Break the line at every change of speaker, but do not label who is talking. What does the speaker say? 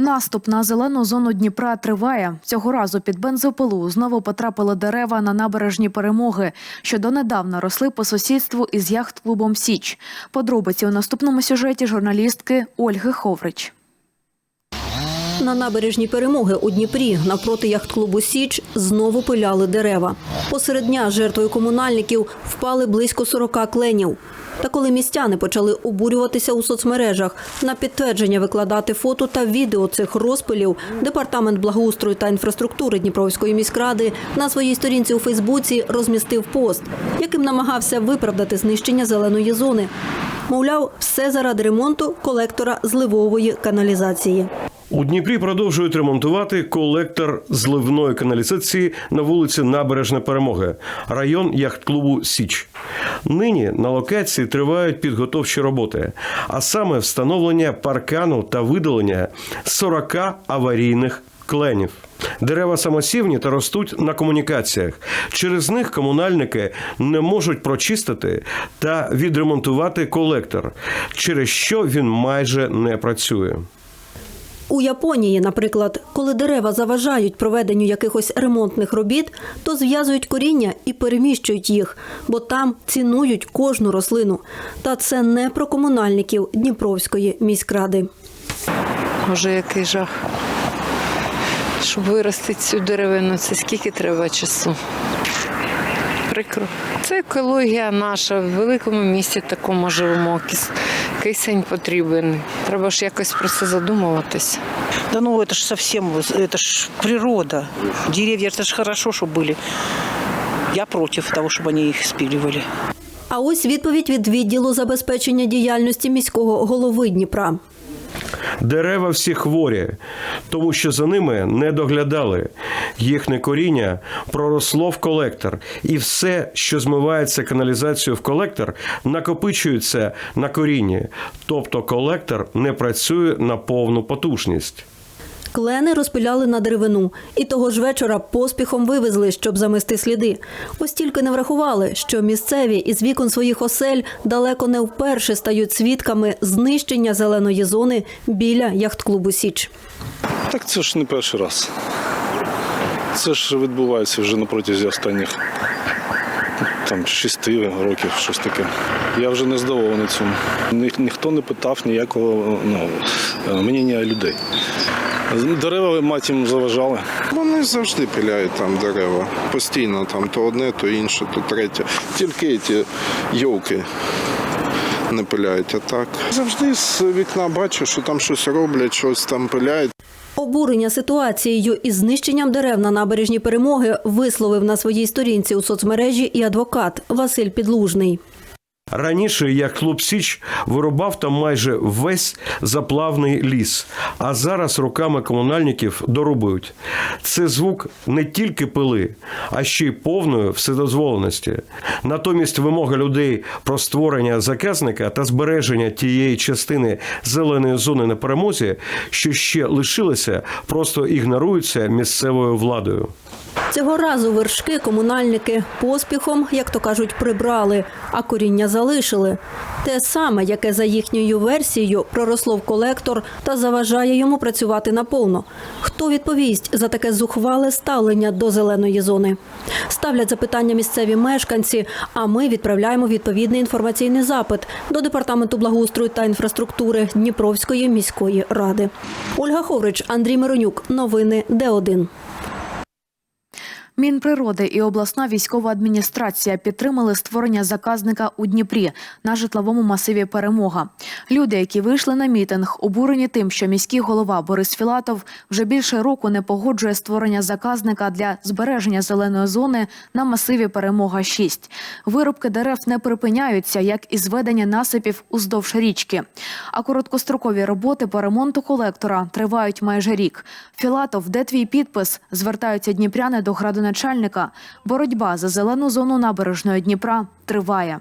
Наступ на зелену зону Дніпра триває. Цього разу під бензопилу знову потрапили дерева на набережні перемоги, що донедавна росли по сусідству із яхт-клубом Січ. Подробиці у наступному сюжеті журналістки Ольги Ховрич.
На набережній перемоги у Дніпрі навпроти яхт-клубу Січ знову пиляли дерева. Посеред дня жертвою комунальників впали близько 40 кленів. Та коли містяни почали обурюватися у соцмережах на підтвердження викладати фото та відео цих розпилів, департамент благоустрою та інфраструктури Дніпровської міськради на своїй сторінці у Фейсбуці розмістив пост, яким намагався виправдати знищення зеленої зони. Мовляв, все заради ремонту колектора зливової каналізації.
У Дніпрі продовжують ремонтувати колектор зливної каналізації на вулиці Набережна Перемоги, район яхт-клубу Січ. Нині на локації тривають підготовчі роботи, а саме встановлення паркану та видалення 40 аварійних кленів. Дерева самосівні та ростуть на комунікаціях. Через них комунальники не можуть прочистити та відремонтувати колектор, через що він майже не працює.
У Японії, наприклад, коли дерева заважають проведенню якихось ремонтних робіт, то зв'язують коріння і переміщують їх, бо там цінують кожну рослину. Та це не про комунальників Дніпровської міськради.
Може, який жах. Щоб вирости цю деревину, це скільки треба часу. Прикро. Це екологія наша. В великому місті такому живемо Кис- Кисень потрібен. Треба ж якось про це задумуватися.
Да ну это ж совсем, это ж природа. Деревья, это ж хорошо, что были. Я против того, чтобы они их спиливали.
А ось відповідь від відділу забезпечення діяльності міського голови Дніпра.
Дерева всі хворі, тому що за ними не доглядали. Їхнє коріння проросло в колектор, і все, що змивається каналізацією в колектор, накопичується на корінні. Тобто колектор не працює на повну потужність.
Клени розпиляли на деревину і того ж вечора поспіхом вивезли, щоб замести сліди. Ось тільки не врахували, що місцеві із вікон своїх осель далеко не вперше стають свідками знищення зеленої зони біля яхт-клубу Січ.
Так це ж не перший раз. Це ж відбувається вже протязі останніх там шести років, щось таке. Я вже не здивований цьому. Ні, ніхто не питав ніякого ну, мнення людей. Дерева мать їм заважали.
Вони завжди пиляють там дерева. Постійно там то одне, то інше, то третє. Тільки ті йолки не пиляють, а так. Завжди з вікна бачу, що там щось роблять, щось там пиляють.
Обурення ситуацією із знищенням дерев на набережні перемоги висловив на своїй сторінці у соцмережі і адвокат Василь Підлужний.
Раніше як клуб Січ вирубав там майже весь заплавний ліс, а зараз руками комунальників дорубують. Це звук не тільки пили, а ще й повної вседозволеності. Натомість вимога людей про створення заказника та збереження тієї частини зеленої зони на перемозі, що ще лишилися, просто ігноруються місцевою владою.
Цього разу вершки комунальники поспіхом, як то кажуть, прибрали, а коріння залишили. Те саме, яке за їхньою версією проросло в колектор та заважає йому працювати наповно. Хто відповість за таке зухвале ставлення до зеленої зони? Ставлять запитання місцеві мешканці, а ми відправляємо відповідний інформаційний запит до департаменту благоустрою та інфраструктури Дніпровської міської ради. Ольга Ховрич, Андрій Миронюк. Новини Д1.
Мінприроди і обласна військова адміністрація підтримали створення заказника у Дніпрі на житловому масиві Перемога. Люди, які вийшли на мітинг, обурені тим, що міський голова Борис Філатов вже більше року не погоджує створення заказника для збереження зеленої зони на масиві Перемога 6 Вирубки дерев не припиняються, як і зведення насипів уздовж річки. А короткострокові роботи по ремонту колектора тривають майже рік. Філатов, де твій підпис? Звертаються дніпряни до градоначальника. Боротьба за зелену зону набережної Дніпра триває.